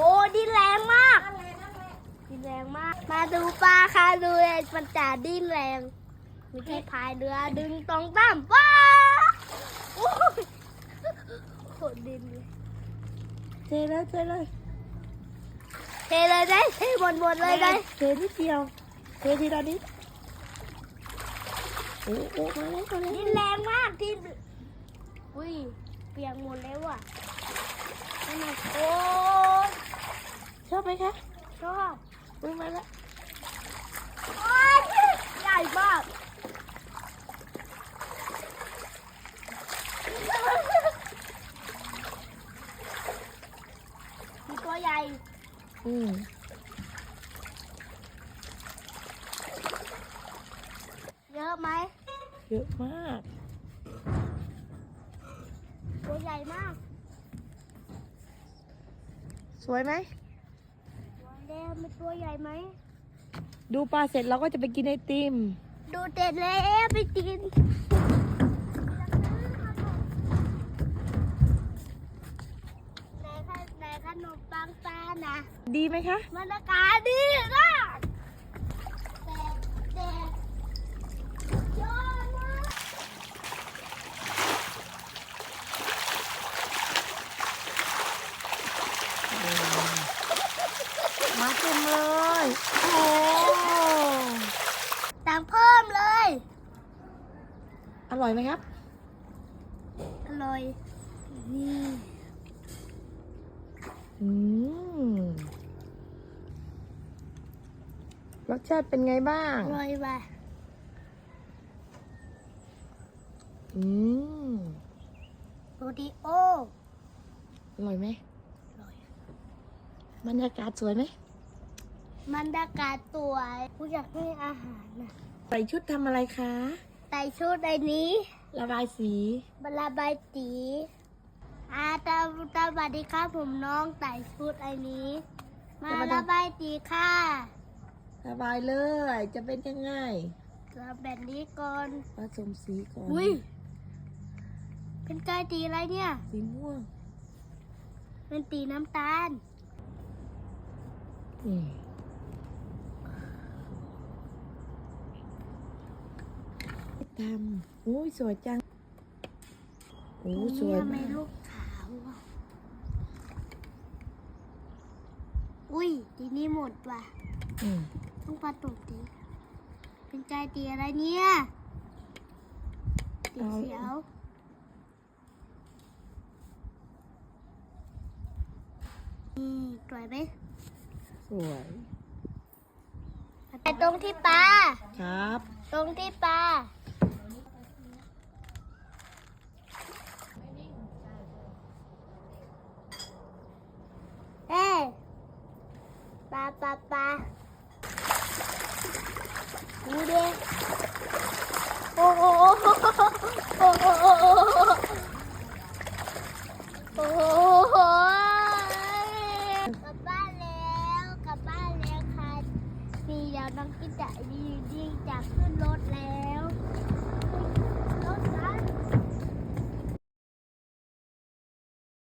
อ้ดินแรงมาก ดินแรงมาก มาดูปลาค่ะดูเลยมันจ่าดินแรง มีที่พายเรือดึงตรงตั้มป้าโอ้โหดินเลยเทเลยเทเลยเทเลยได้เทบนบนเลยได้เทนิดเดียวเททีละนิดโอ้โหมาแล้วมาแล้วดินแรงมากที่อุ้ยเปียกหมดแล้วอะโ Oh! ชอบไหมคะ ชอบอุ้ยมาแล้วโอ้ยใหญ่มากมีตัวใหญ่ อืมเยอะไหม เยอะมาก ตัวใหญ่มาก สวยไหมตัว แดงเป็นตัวใหญ่ไหม ดูปลาเสร็จเราก็จะไปกินไอติม ดูเด็ดแล้วไปกินในขในขนมปังตานะ ดีไหมคะบรรยากาศดีมากแต่แต่ยอดมาก มาเต็มเลย โอ้ตังเพิ่มเลย อร่อยไหมครับ อร่อย นี่อืมรสชาติเป็นไงบ้าง อร่อยว่ะอืมโรดิโอ อร่อยไหมอร่อยบรรยากาศสวยไหม บรรยากาศสวยผู้อยากให้อาหารนะใส่ชุดทำอะไรคะ ใส่ชุดในนี้ ระบายสีบลาบายตีอาตาตาบัสดีครับผมน้องใส่ชุดไอ้นี้ มาระบายตีค่ะ ระบายเลย จะเป็นยังไงรับแบบนี้ก่อนผสมสีก่อนอุ้ยเป็นไก่ตีอะไรเนี่ย สีม่วง เป็นตีน้ำตาลนี่ ตำโอ้ยสวยจังโอ้สวยทำไมมากลูกขาวอะอุ้ยทีนี้หมดว่ะอืมต้องปลาตุกตีเป็นไก่ตีอะไรเนี่ยตีเขียวอืมสวยไหมสวยไปตรงที่ปลาครับ ตรงที่ปลา เอ้ยปลาปลาปลา ดูดิโอ้โหโอ้โหโอ้โหกลับบ้านแล้วกลับบ้านแล้วค่ะนี่เดียวน้องกินจะดีดีจะขึ้นรถแล้ว